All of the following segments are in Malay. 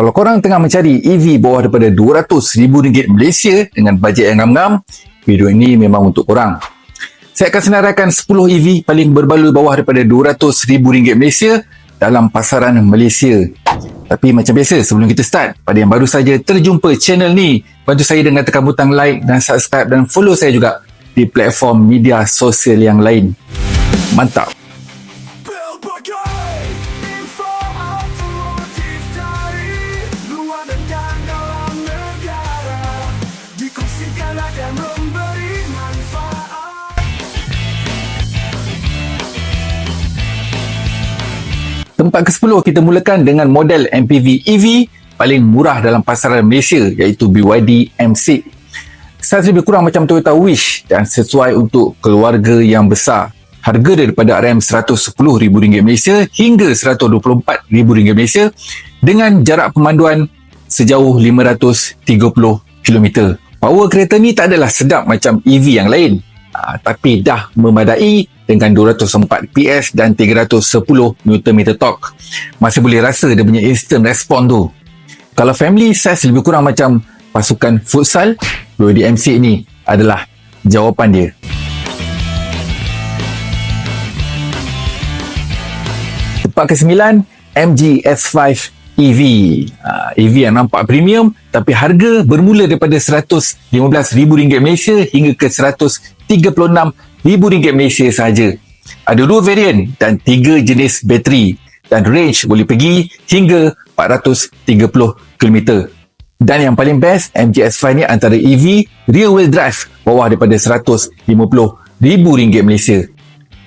Kalau korang tengah mencari EV bawah daripada RM200,000 Malaysia dengan bajet yang ngam-ngam, video ini memang untuk korang. Saya akan senaraikan 10 EV paling berbaloi bawah daripada RM200,000 Malaysia dalam pasaran Malaysia. Tapi macam biasa sebelum kita start, pada yang baru saja terjumpa channel ni, bantu saya dengan tekan butang like dan subscribe dan follow saya juga di platform media sosial yang lain. Mantap! Tempat ke-10 kita mulakan dengan model MPV EV paling murah dalam pasaran Malaysia iaitu BYD M6. Saiz lebih kurang macam Toyota Wish dan sesuai untuk keluarga yang besar. Harga daripada RM110,000 Malaysia hingga RM124,000 Malaysia dengan jarak pemanduan sejauh 530 km. Power kereta ni tak adalah sedap macam EV yang lain. Ah, tapi dah memadai dengan 204 PS dan 310 Nm torque. Masih boleh rasa dia punya instant response tu. Kalau family size lebih kurang macam pasukan futsal, M6 ni adalah jawapan dia. Tempat ke-9, MG S5 EV. Uh, EV yang nampak premium tapi harga bermula daripada RM115,000 Malaysia hingga ke RM136,000 Malaysia sahaja. Ada dua varian dan tiga jenis bateri dan range boleh pergi hingga 430 km. Dan yang paling best, MG S5 ni antara EV rear wheel drive bawah daripada RM150,000 Malaysia.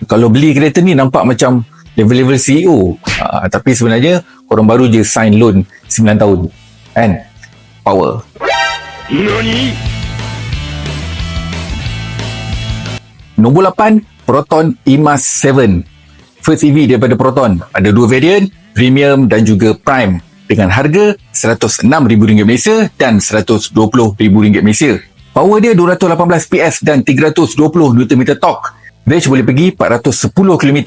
Kalau beli kereta ni nampak macam level-level CEO. Uh, tapi sebenarnya korang baru je sign loan 9 tahun. Kan? Power. Nombor 8, Proton EMAS 7. First EV daripada Proton. Ada dua varian, Premium dan juga Prime. Dengan harga RM106,000 Malaysia dan RM120,000 Malaysia. Power dia 218 PS dan 320 Nm torque. Range boleh pergi 410 km.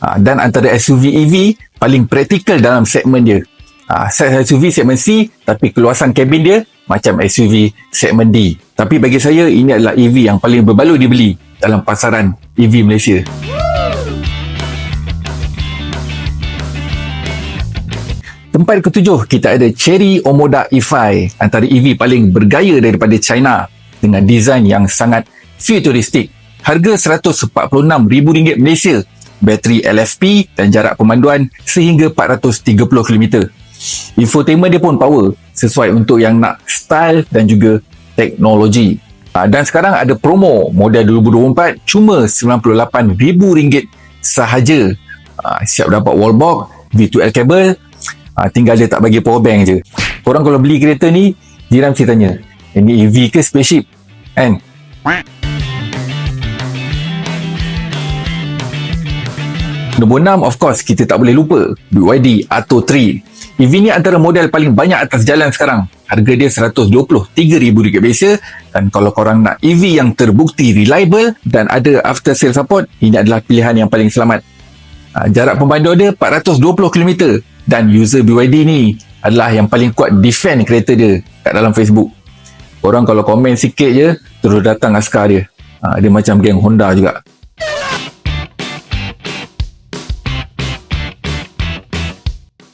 Ha, dan antara SUV EV paling praktikal dalam segmen dia. Ha, size SUV segmen C tapi keluasan kabin dia macam SUV segmen D. Tapi bagi saya ini adalah EV yang paling berbaloi dibeli dalam pasaran EV Malaysia. Tempat ketujuh kita ada Cherry Omoda E5 antara EV paling bergaya daripada China dengan desain yang sangat futuristik. Harga RM146,000 Malaysia, bateri LFP dan jarak pemanduan sehingga 430 km. Infotainment dia pun power sesuai untuk yang nak style dan juga teknologi. Ah, Dan sekarang ada promo model 2024 cuma RM98,000 sahaja. Ah, Siap dapat wallbox, V2L cable, ah, tinggal dia tak bagi power bank je. Korang kalau beli kereta ni, jiran mesti tanya, ini EV ke spaceship? Kan? Nombor 6 of course kita tak boleh lupa BYD Atto 3 EV ni antara model paling banyak atas jalan sekarang harga dia RM123,000 Malaysia dan kalau korang nak EV yang terbukti reliable dan ada after sale support ini adalah pilihan yang paling selamat. Ha, jarak pemandu dia 420 km dan user BYD ni adalah yang paling kuat defend kereta dia kat dalam Facebook. Korang kalau komen sikit je terus datang askar dia. Ha, dia macam geng Honda juga.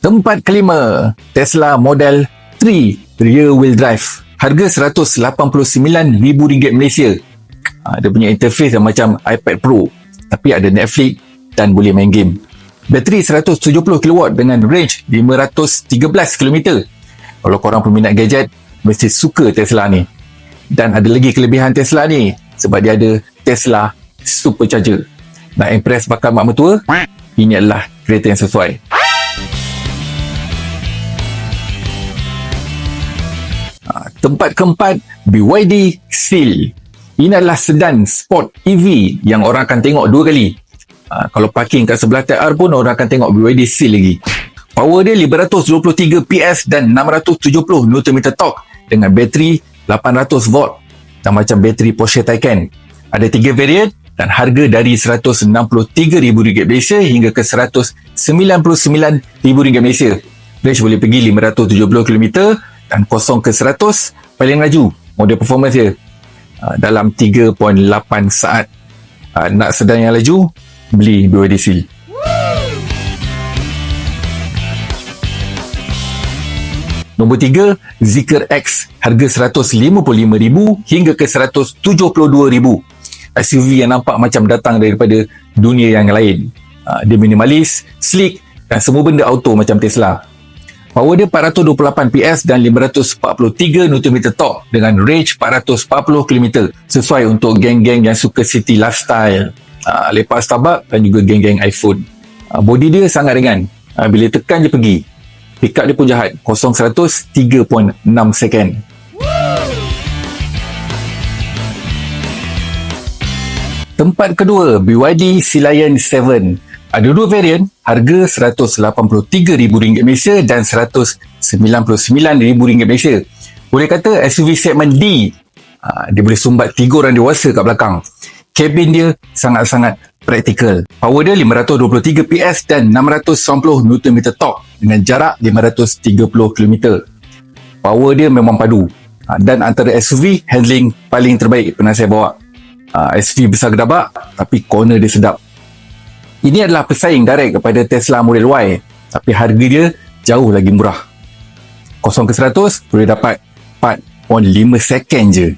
Tempat kelima, Tesla Model 3 Rear Wheel Drive. Harga RM189,000 Malaysia. Ha, dia punya interface yang macam iPad Pro. Tapi ada Netflix dan boleh main game. Bateri 170 kW dengan range 513 km. Kalau korang peminat gadget, mesti suka Tesla ni. Dan ada lagi kelebihan Tesla ni sebab dia ada Tesla Supercharger. Nak impress bakal mak mertua? Ini adalah kereta yang sesuai. Tempat keempat, BYD Seal. Ini adalah sedan sport EV yang orang akan tengok dua kali. Ha, kalau parking kat sebelah TR pun orang akan tengok BYD Seal lagi. Power dia 523 PS dan 670 Nm torque dengan bateri 800 volt dan macam bateri Porsche Taycan. Ada tiga variant dan harga dari RM163,000 Malaysia hingga ke RM199,000 Malaysia. Range boleh pergi 570 km dan 0 ke 100 paling laju model performance dia uh, dalam 3.8 saat. Uh, nak sedang yang laju, beli BYD Seal. Nombor 3, Zeekr X harga RM155,000 hingga ke RM172,000. SUV yang nampak macam datang daripada dunia yang lain. Uh, dia minimalis, sleek dan semua benda auto macam Tesla. Power dia 428 PS dan 543 Nm torque dengan range 440 km sesuai untuk geng-geng yang suka city lifestyle. Uh, lepas Starbucks dan juga geng-geng iPhone. Uh, body dia sangat ringan. Uh, bila tekan je pergi. Pick up dia pun jahat. 0-100 3.6 second. Tempat kedua, BYD Lion 7. Ada dua varian, harga RM183,000 Malaysia dan RM199,000 Malaysia. Boleh kata SUV segmen D. Ha, dia boleh sumbat tiga orang dewasa kat belakang. Kabin dia sangat-sangat praktikal. Power dia 523 PS dan 690 Nm torque dengan jarak 530 km. Power dia memang padu. Ha, dan antara SUV, handling paling terbaik pernah saya bawa. SUV besar gedabak tapi corner dia sedap. Ini adalah pesaing direct kepada Tesla Model Y tapi harga dia jauh lagi murah. 0 ke 100 boleh dapat 4.5 second je.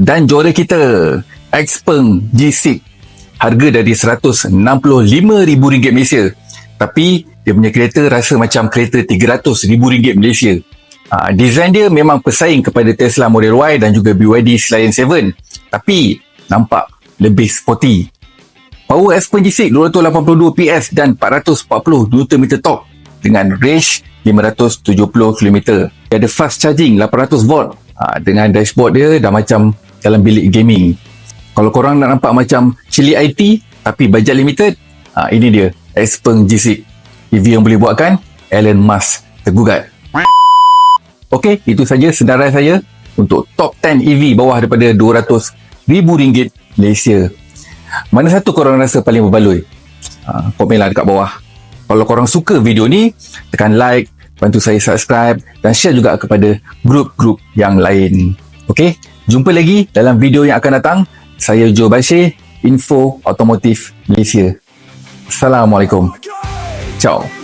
Dan juara kita Xpeng G6 harga dari RM165,000 Malaysia tapi dia punya kereta rasa macam kereta RM300,000 Malaysia Ha, design dia memang pesaing kepada Tesla Model Y dan juga BYD Lion 7 tapi nampak lebih sporty. Power Aspen G6 282 PS dan 440 Nm torque dengan range 570 km. Dia ada fast charging 800 volt ha, dengan dashboard dia dah macam dalam bilik gaming. Kalau korang nak nampak macam Chili IT tapi budget limited, ha, ini dia Aspen G6. EV yang boleh buatkan Elon Musk tergugat. Okey, itu saja senarai saya untuk top 10 EV bawah daripada RM200,000 Malaysia. Mana satu korang rasa paling berbaloi? Ha, komenlah dekat bawah. Kalau korang suka video ni, tekan like, bantu saya subscribe dan share juga kepada grup-grup yang lain. Okey, jumpa lagi dalam video yang akan datang. Saya Joe Bashir, Info Otomotif Malaysia. Assalamualaikum. Ciao.